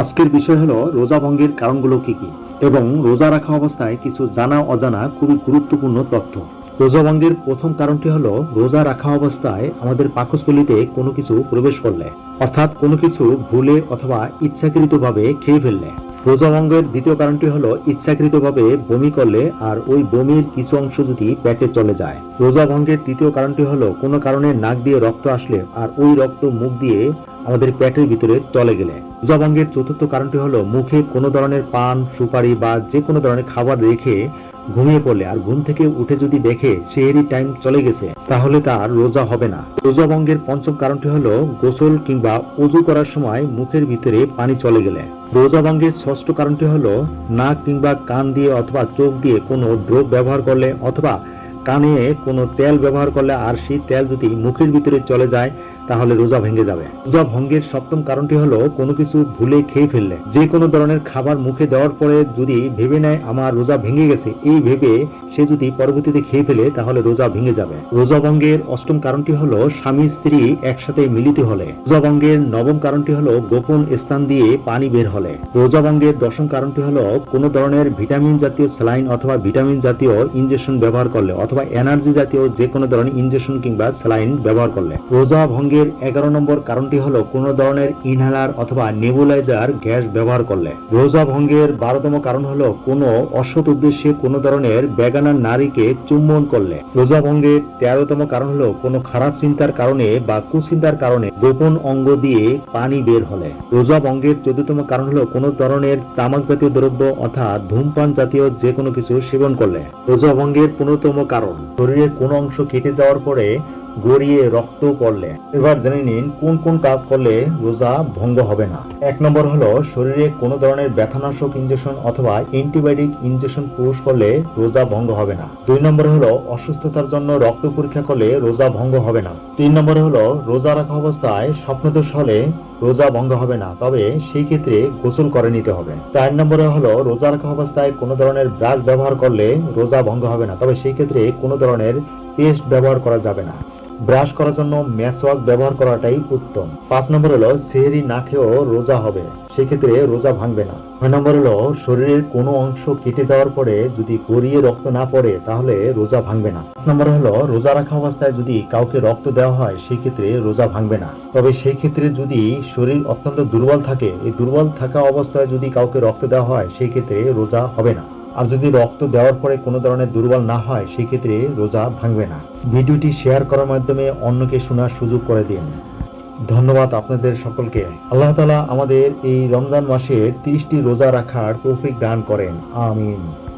আজকের বিষয় হলো রোজা ভঙ্গের কারণগুলো কি কি? এবং রোজা রাখা অবস্থায় কিছু জানা অজানা খুবই গুরুত্বপূর্ণ তথ্য। রোজা ভঙ্গের প্রথম কারণটি হলো রোজা রাখা অবস্থায় আমাদের পাকস্থলিতে কোনো কিছু প্রবেশ করলে, অর্থাৎ কোনো কিছু ভুলে অথবা ইচ্ছাকৃতভাবে খেয়ে ফেললে। রোজা ভঙ্গের দ্বিতীয় কারণটি হলো ইচ্ছাকৃতভাবে বমি করলে আর ওই বমির কিছু অংশ যদি পেটে চলে যায়। রোজা ভঙ্গের তৃতীয় কারণটি হলো কোনো কারণে নাক দিয়ে রক্ত আসলে আর ওই রক্ত মুখ দিয়ে আমাদের পেটের ভিতরে চলে গেলে। রোজা ভঙ্গের চতুর্থ কারণটি হলো, মুখে কোনো ধরনের পান, সুপারি বা যে কোনো ধরনের খাবার রেখে ঘুমিয়ে পড়লে আর ঘুম থেকে উঠে যদি দেখে সেহেরি টাইম চলে গেছে, তাহলে তার রোজা হবে না। রোজা ভঙ্গের পঞ্চম কারণটি হলো, গোসল কিংবা অজু করার সময় মুখের ভিতরে পানি চলে গেলে। রোজা ভঙ্গের ষষ্ঠ কারণটি হলো, নাক কিংবা কান দিয়ে অথবা চোখ দিয়ে কোনো ড্রপ ব্যবহার করলে অথবা কানে কোনো তেল ব্যবহার করলে আর সেই তেল যদি মুখের ভিতরে চলে যায় তাহলে রোজা ভেঙে যাবে। রোজা ভঙ্গের সপ্তম কারণটি হলো, কোনো কিছু ভুলে খেয়ে ফেললে। যে কোনো ধরনের খাবার মুখে দেওয়ার পরে যদি ভেবে নেয়, আমার রোজা ভেঙে গেছে, এই ভেবে সে যদি পরবর্তীতে খেয়ে ফেলে, তাহলে রোজা ভেঙে যাবে। রোজা ভঙ্গের অষ্টম কারণটি হলো, স্বামী স্ত্রী একসাথে মিলিত হলে। রোজা ভঙ্গের নবম কারণটি হলো, গোপন স্থান দিয়ে পানি বের হলে। রোজা ভঙ্গের দশম কারণটি হলো, কোনো ধরনের ভিটামিন জাতীয় স্যালাইন অথবা ভিটামিন জাতীয় ইনজেকশন ব্যবহার করলে, অথবা এনার্জি জাতীয় যে কোনো ধরনের ইনজেকশন কিংবা স্যালাইন ব্যবহার করলে। রোজা ভঙ্গের এগারো নম্বর কারণটি হলো কোনো ধরনের ইনহেলার অথবা নেবুলাইজার গ্যাস ব্যবহার করলে। রোজা ভঙ্গের বারোতম কারণ হলো কোনো অসৎ উদ্দেশ্যে কোনো ধরনের বেগানার নারীকে চুম্বন করলে। রোজা ভঙ্গের তেরোতম কারণ হলো কোনো খারাপ চিন্তার কারণে বা কুচিন্তার কারণে গোপন অঙ্গ দিয়ে পানি বের হলে। রোজা ভঙ্গের চোদ্দতম কারণ হলো কোনো ধরনের তামাক জাতীয় দ্রব্য অর্থাৎ ধূমপান জাতীয় যে কোনো কিছু সেবন করলে। রোজা ভঙ্গের পনেরোতম কারণ, শরীরের কোনো অংশ কেটে যাওয়ার পরে গড়িয়ে রক্ত পড়লে। এবার জেনে নিন, কোন কোন কাজ করলে রোজা ভঙ্গ হবে না। এক নম্বর হলো, শরীরে কোনো ধরনের ব্যথানাশক ইনজেকশন অথবা অ্যান্টিবায়োটিক ইনজেকশন পুশ করলে রোজা ভঙ্গ হবে না। দুই নম্বর হলো, অসুস্থতার জন্য রক্ত পরীক্ষা করলে রোজা ভঙ্গ হবে না। তিন নম্বর হলো, রোজা রাখা অবস্থায় স্বপ্নদোষ হলে রোজা ভঙ্গ হবে না। তবে সেই ক্ষেত্রে গোসল করে নিতে হবে। চার নম্বরে হলো, রোজা রাখা অবস্থায় কোনো ধরনের ব্রাশ ব্যবহার করলে রোজা ভঙ্গ হবে না। তবে সেই ক্ষেত্রে কোনো ধরনের পেস্ট ব্যবহার করা যাবে না। ব্রাশ করার জন্য ম্যাসওয়াক ব্যবহার করাটাই উত্তম। পাঁচ নম্বর হলো, সেহরি না খেয়েও রোজা হবে। সেক্ষেত্রে রোজা ভাঙবে না। ছয় নম্বর হলো, শরীরের কোনো অংশ কেটে যাওয়ার পরে যদি গড়িয়ে রক্ত না পড়ে, তাহলে রোজা ভাঙবে না। সাত নম্বর হলো, রোজা রাখা অবস্থায় যদি কাউকে রক্ত দেওয়া হয় সেই ক্ষেত্রে রোজা ভাঙবে না। তবে সেই ক্ষেত্রে যদি শরীর অত্যন্ত দুর্বল থাকে, এই দুর্বল থাকা অবস্থায় যদি কাউকে রক্ত দেওয়া হয় সেই ক্ষেত্রে রোজা হবে না। আর যদি রক্ত দেওয়ার পরে কোনো ধরনের দুর্বল না হয়, সেক্ষেত্রে রোজা ভাঙবে না। ভিডিওটি শেয়ার করার মাধ্যমে অন্যকে শোনার সুযোগ করে দিন। ধন্যবাদ আপনাদের সকলকে। আল্লাহ তালা আমাদের এই রমজান মাসের তিরিশটি রোজা রাখার তৌফিক দান করেন। আমিন।